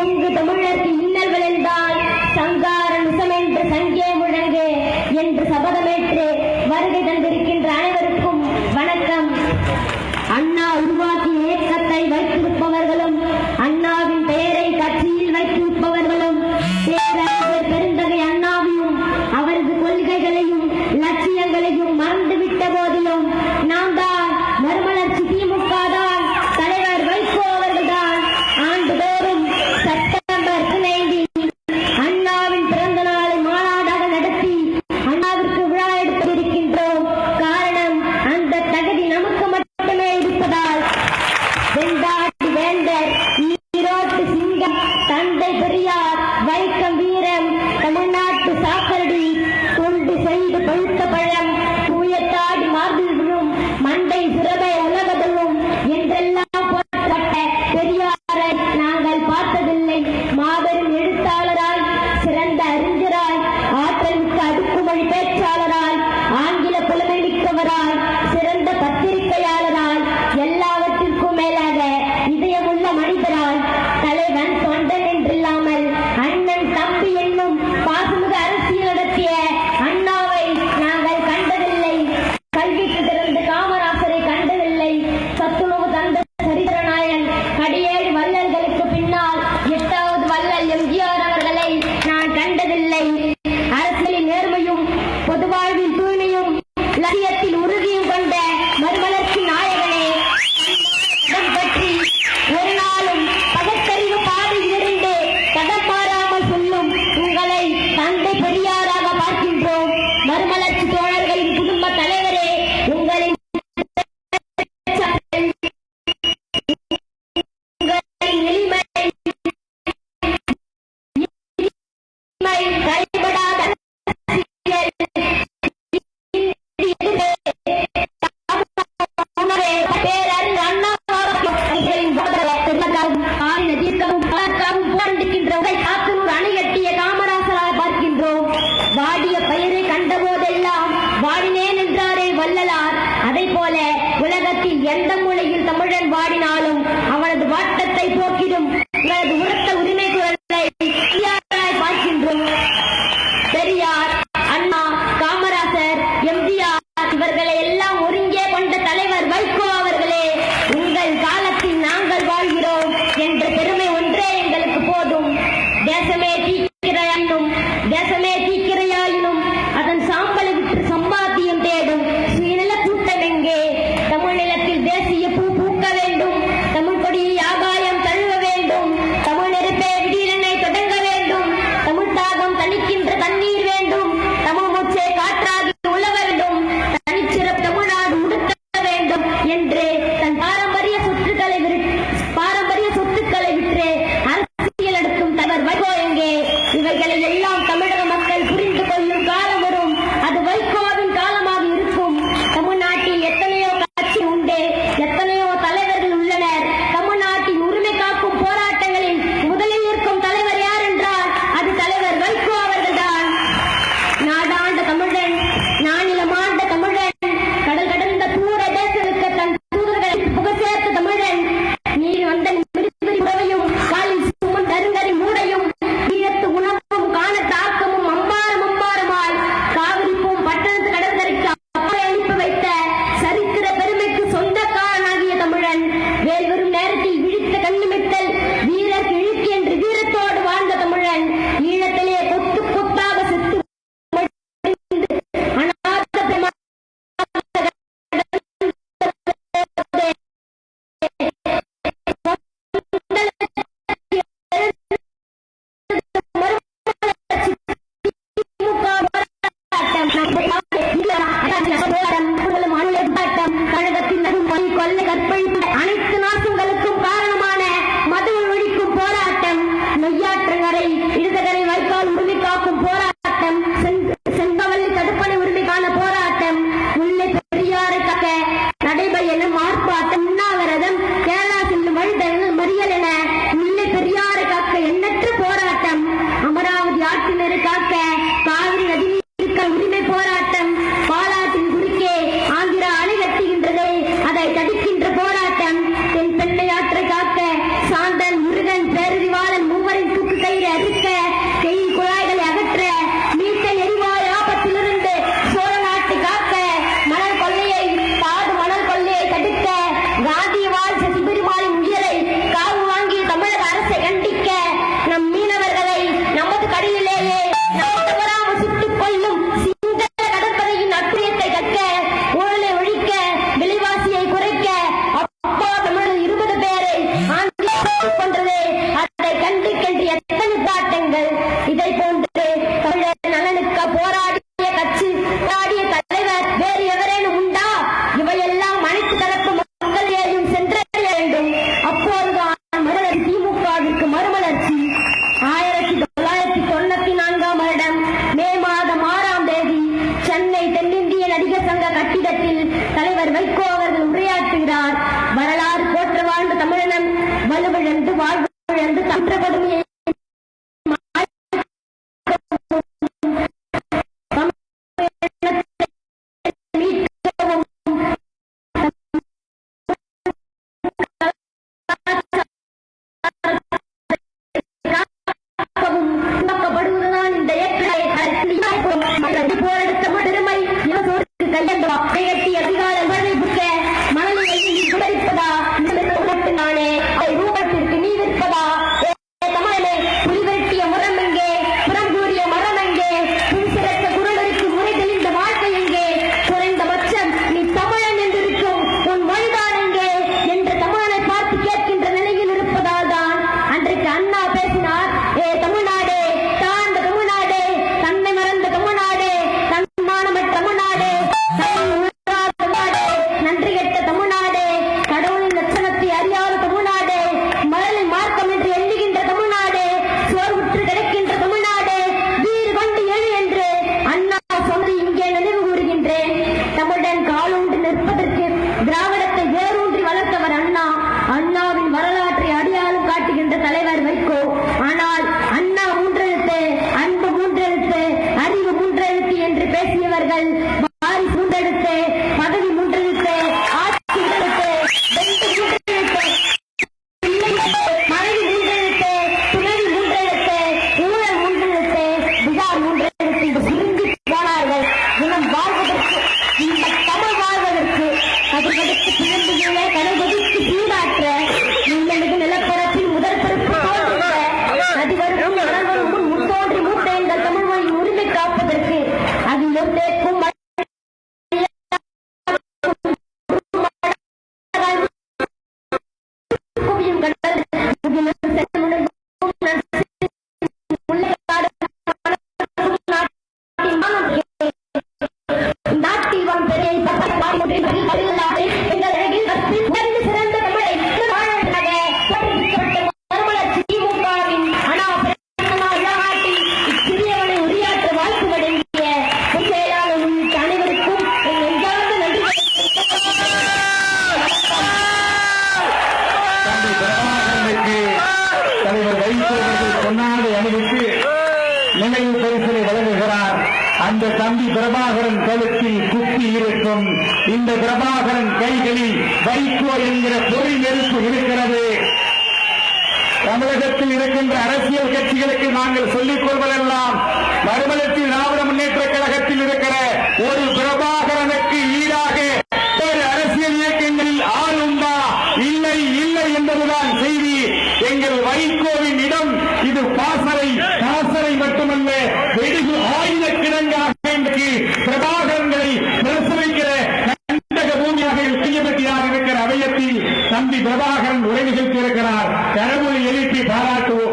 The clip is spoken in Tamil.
ஓங்கு தமிழருக்கு இன்னல்கள் என்றால் சங்காரம் நுசம் என்று சங்கே முழங்கு என்று சபதமேற்று வருகை தந்திருக்கின்ற அனைவருக்கும் வாழ்வு பிரபாகரன் கழுத்தில் குத்தி இருக்கும். இந்த பிரபாகரன் கைகளில் வைகோ என்கிற பொறி நெருப்பு இருக்கிறது. தமிழகத்தில் இருக்கின்ற அரசியல் கட்சிகளுக்கு நாங்கள் சொல்லிக் கொள்வதெல்லாம் மறுமலத்தில் திராவிட முன்னேற்ற கழகத்தில் இருக்கிற ஒரு தம்பி பிரபாகரன் உரை நிகழ்த்தியிருக்கிறார். கரமொழி எழுப்பி பாராட்டுவோம்